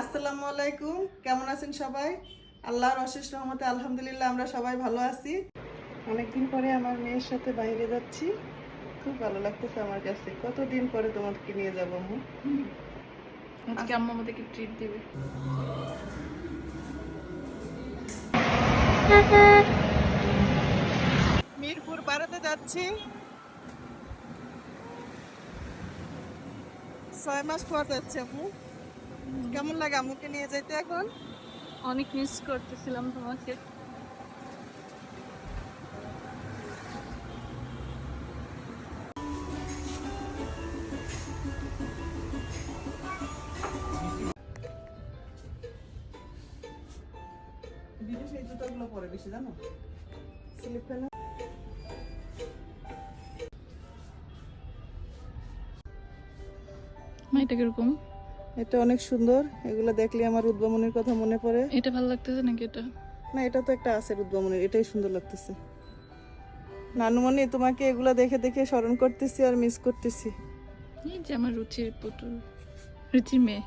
আসসালামু আলাইকুম কেমন আছেন সবাই? আল্লাহর অশেষ রহমতে আলহামদুলিল্লাহ আমরা সবাই ভালো আছি। অনেকদিন পরে আমার মেয়ের সাথে বাইরে যাচ্ছি। খুব ভালো লাগতেছে আমার কাছে। কতদিন পরে তোমাকে নিয়ে যাব আম্মু? আজকে আম্মা আমাদেরকে ট্রিট দিবে। মিরপুর পাড়াতে যাচ্ছি। ছয় মাস পর যাচ্ছে আম্মু। কেমন লাগে আম্মুকে নিয়ে যেতে এখন? অনেক মিস করতেছিলাম তোমাকে। বিদেশে এই জুতোগুলো পরে বেশি জানো? স্লিপ ফেলে মা কীরকম? এটা অনেক সুন্দর। এগুলো দেখলে আমার উদ্ভাবনের কথা মনে পড়ে। এটা ভালো লাগতেছে নাকি এটা? না এটা তো একটা আছে উদ্ভাবনের এটাই সুন্দর লাগতেছে। নানুমণি তোমাকে এগুলো দেখে দেখে স্মরণ করতেছি আর মিস করতেছি। এই যে আমার রুচির পুতুল। রুচির মেয়ে।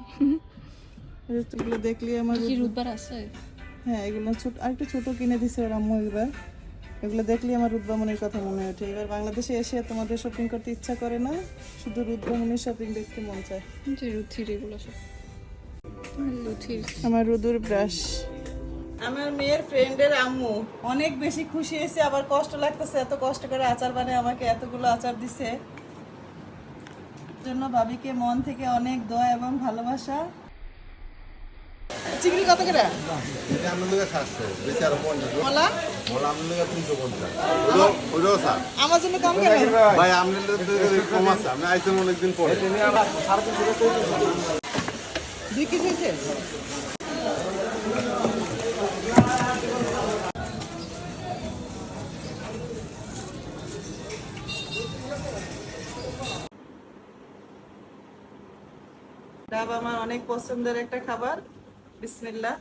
এগুলো দেখলে আমার কি রুদবার আছে? হ্যাঁ এগুলো ছোট আর একটু ছোট কিনে দিছে ওর আম্মু এবার। এগুলো দেখলে আমার উদ্ভাবনের কথা মনে ওঠে। এবার বাংলাদেশে এসে তোমাদের শপিং করতে ইচ্ছা করে না? শুধু উদ্ভাবনের শপিং দেখতে মন চায়। যে রুথির এগুলো সব। আমার রুদুর ব্রাশ আমার মেয়ের ফ্রেন্ডের আম্মু অনেক বেশি খুশি হয়েছে আবার কষ্ট লাগতেছে এত কষ্ট করে আচার বানিয়ে আমাকে এতগুলো আচার দিছে। জন্য ভাবিকে মন থেকে অনেক দোয়া এবং ভালোবাসা। চিংড়ি কত করে? এটা খাচ্ছে বেশি আরও মলা? স্যার। আমার জন্য কম কেন? ভাই আপনার লোকের কম আছে। আপনি আইসেন অনেকদিন পরে। দুই কেজি হয়েছে? ডাব আমার অনেক পছন্দের একটা খাবার। বিসমিল্লাহ।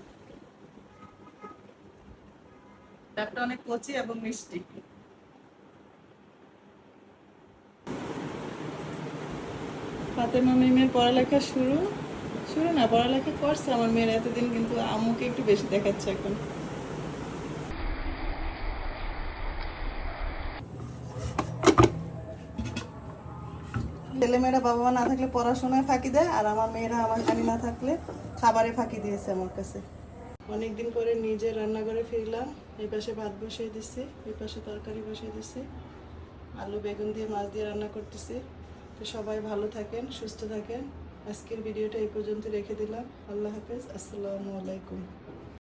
ডাবটা অনেক কচি এবং মিষ্টি। পড়ালেখা শুরু? শুরু না, পড়ালেখা করছে আমার মেয়ের, এতদিন কিন্তু আম্মুকে একটু বেশি দেখাচ্ছে এখন। ছেলেমেয়েরা বাবা মা না থাকলে পড়াশোনায় ফাঁকি দেয়, আর আমার মেয়েরা আমার আমি না থাকলে খাবারে ফাঁকি দিয়েছে আমার কাছে। অনেকদিন পরে নিজে রান্নাঘরে ফিরলাম এই পাশে ভাত বসিয়ে দিচ্ছি এই পাশে তরকারি বসিয়ে দিচ্ছি আলু, বেগুন দিয়ে মাছ দিয়ে রান্না করতেছি। তো সবাই ভালো থাকেন, সুস্থ থাকেন। আজকের ভিডিওটা এই পর্যন্ত রেখে দিলাম। আল্লাহ হাফেজ, আসসালামু আলাইকুম।